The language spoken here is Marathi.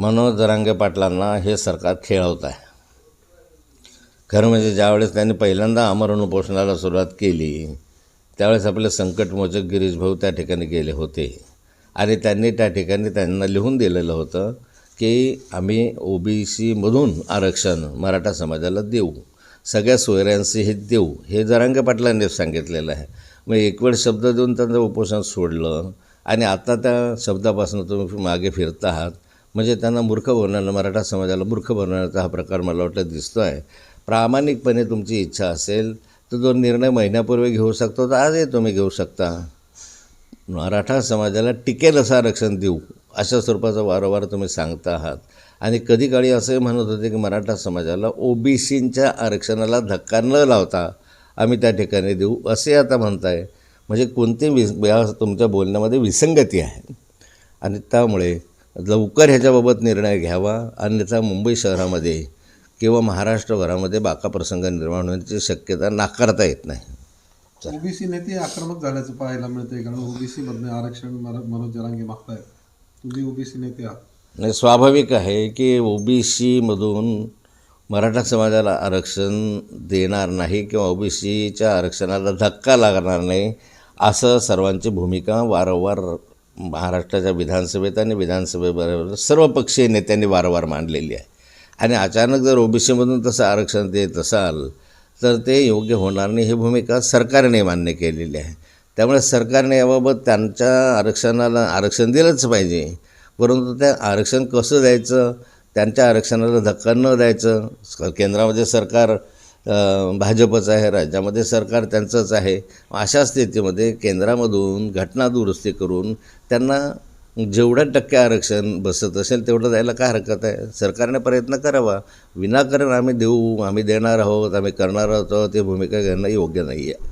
मनोज दरांगे पाटलांना हे सरकार खेळवत आहे. खरं म्हणजे ज्यावेळेस त्यांनी पहिल्यांदा आमरण उपोषणाला सुरुवात केली त्यावेळेस आपले संकटमोचक गिरीश भाऊ त्या ठिकाणी गेले होते. आणि त्यांनी त्या ठिकाणी त्यांना लिहून दिलेलं होतं की आम्ही ओ बी सीमधून आरक्षण मराठा समाजाला देऊ. सगळ्या सोयऱ्यांशी हे देऊ. हे जरांगे पाटलांनी सांगितलेलं आहे. मग एक वेळ शब्द देऊन त्यांचं उपोषण सोडलं आणि आता त्या शब्दापासून तुम्ही मागे फिरत आहात. म्हणजे त्यांना मूर्ख बनवणं मराठा समाजाला मूर्ख बनवण्याचा हा प्रकार मला वाटतं दिसतो आहे प्रामाणिकपणे तुमची इच्छा असेल तर जो निर्णय महिन्यापूर्वी घेऊ शकतो तर आजही तुम्ही घेऊ शकता. मराठा समाजाला टिकेल असं आरक्षण देऊ अशा स्वरूपाचं वारंवार तुम्ही सांगता आहात. आणि कधी काळी असंही म्हणत होते की मराठा समाजाला ओ बी सींच्या आरक्षणाला धक्का न लावता आम्ही त्या ठिकाणी देऊ असे आता म्हणताय. म्हणजे कोणती विस या तुमच्या बोलण्यामध्ये विसंगती आहे. आणि त्यामुळे लवकर ह्याच्याबाबत निर्णय घ्यावा अन्यथा मुंबई शहरामध्ये किंवा महाराष्ट्रभरामध्ये बाका प्रसंग निर्माण होण्याची शक्यता नाकारता येत नाही. ओबीसी नेते आक्रमक झाल्याचं पाहायला मिळतंय कारण ओबीसी मधनं आरक्षण मनो- मनोज जरांगे मागतायत. तुम्ही ओबीसी नेते आहात. नाही स्वाभाविक आहे की ओ बी सीमधून मराठा समाजाला आरक्षण देणार नाही किंवा ओ बी सीच्या आरक्षणाला धक्का लागणार नाही असं सर्वांची भूमिका वारंवार महाराष्ट्राच्या विधानसभेत आणि विधानसभेबरोबर सर्व पक्षीय नेत्यांनी वारंवार मांडलेली आहे. आणि अचानक जर ओ बी सीमधून तसं आरक्षण देत असाल तर ते योग्य होणार नाही. ही भूमिका सरकारने मान्य केलेली आहे. त्यामुळे सरकारने याबाबत त्यांच्या आरक्षणाला आरक्षण दिलंच पाहिजे. परंतु त्या आरक्षण कसं द्यायचं? त्यांच्या आरक्षणाला धक्का न द्यायचं? केंद्रामध्ये सरकार भाजपचं आहे राज्यामध्ये सरकार त्यांचंच आहे. अशा स्थितीमध्ये केंद्रामधून घटना दुरुस्ती करून त्यांना जेवढ्या टक्के आरक्षण बसत असेल तेवढं द्यायला काय हरकत आहे? सरकारने प्रयत्न करावा. विनाकारण आम्ही देऊ आम्ही देणार आहोत आम्ही करणार आहोत ही भूमिका घेणं योग्य नाही आहे